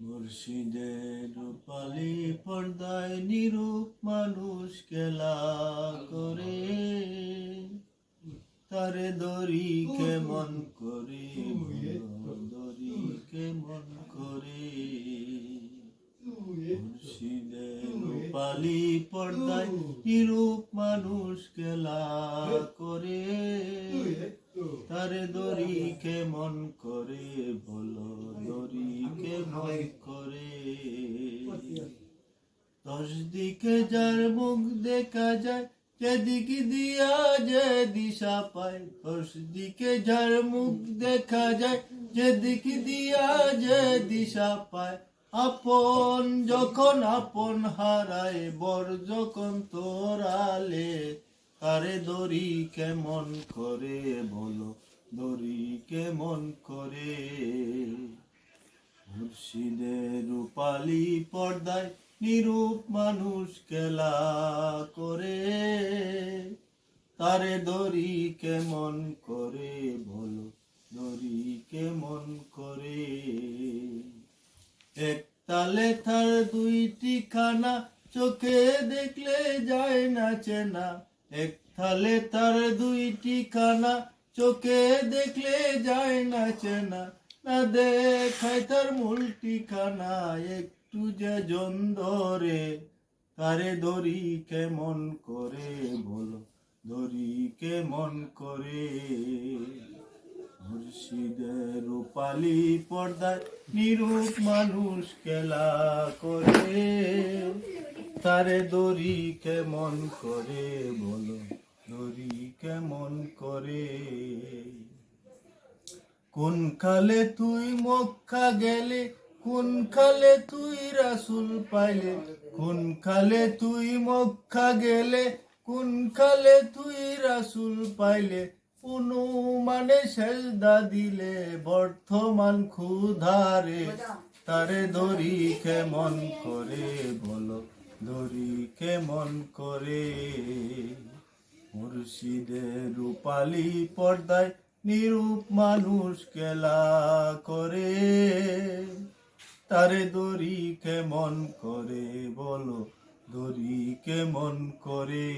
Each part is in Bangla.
মুর্শিদের রূপালি পর্দায় নিরূপ মানুষ খেলা করে, তারে দড়ি কেমন করে, দড়ি কেমন করে? মুর্শিদের রূপালি পর্দায় নিরূপ মানুষ খেলা করে তারে দড়ি কেমন করে বলো দড়ি কেমন করে। দশ দিকে যার মুখ দেখা যায়, যেদিক দিয়া যে দিশা পায়। দশ দিকে যার মুখ দেখা যায়, যেদিক দিয়া যে দিশা পায়। আপন যখন আপন হারায়, বর যখন তোরালে তারে দড়ি কেমন করে বলো? দড়ি কেমন করে? মুর্শিদের রূপালি পর্দায় নিরূপ মানুষ খেলা করে। তারে দড়ি কেমন করে বলো? দড়ি কেমন করে? এক তালে তার দুইটি খানা চোখে দেখলে যায় না। চেনা এক থালে তার দুইটি খানা চোখে দেখলে যায় না চেনা। না দেখায় তার মূলটি খানা একটু যে ধরে তারে দড়ি কেমন করে বলো? দড়ি কেমন করে? মুর্শিদের রূপালি পর্দায় নিরূপ মানুষ খেলা করে। তারে দড়ি কেমন করে বলো দড়ি কেমন করে। কোন খালে তুই মক্কা গেলে কোন খালে তুই রাসুল পাইলে কোন খালে তুই মক্কা গেলে কোন খালে তুই রাসুল পাইলে অনুমানে সেজদা দিলে বর্তমান ক্ষুধারে। তারে দড়ি কেমন করে বলো দড়ি কেমন করে? মুর্শিদের রূপালি পর্দায় নিরূপ মানুষ খেলা করে? তারে দড়ি কেমন করে বলো? দড়ি কেমন করে?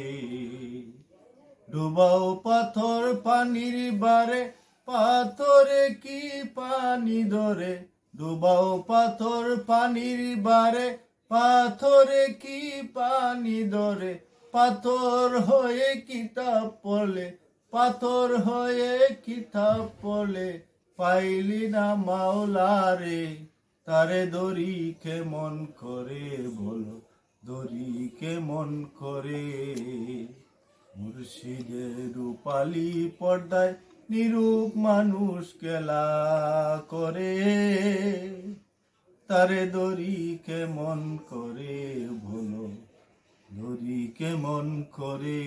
ডুবাও পাথর পানির বারে, পাথরে কি পানি ধরে? ডুবাও পাথর পানির বারে পাথরে কি পানি ধরে? পাথর হয়ে কিতাব পড়লে পাথর হয়ে কিতাব পড়লে পাইলি না মাওলারে তারে দড়ি কেমন করে বলো দড়ি কেমন করে। মুর্শিদের রূপালি পর্দায় নিরূপ মানুষ খেলা করে। তারে দরি কেমন করে বলো? দড়ি কেমন করে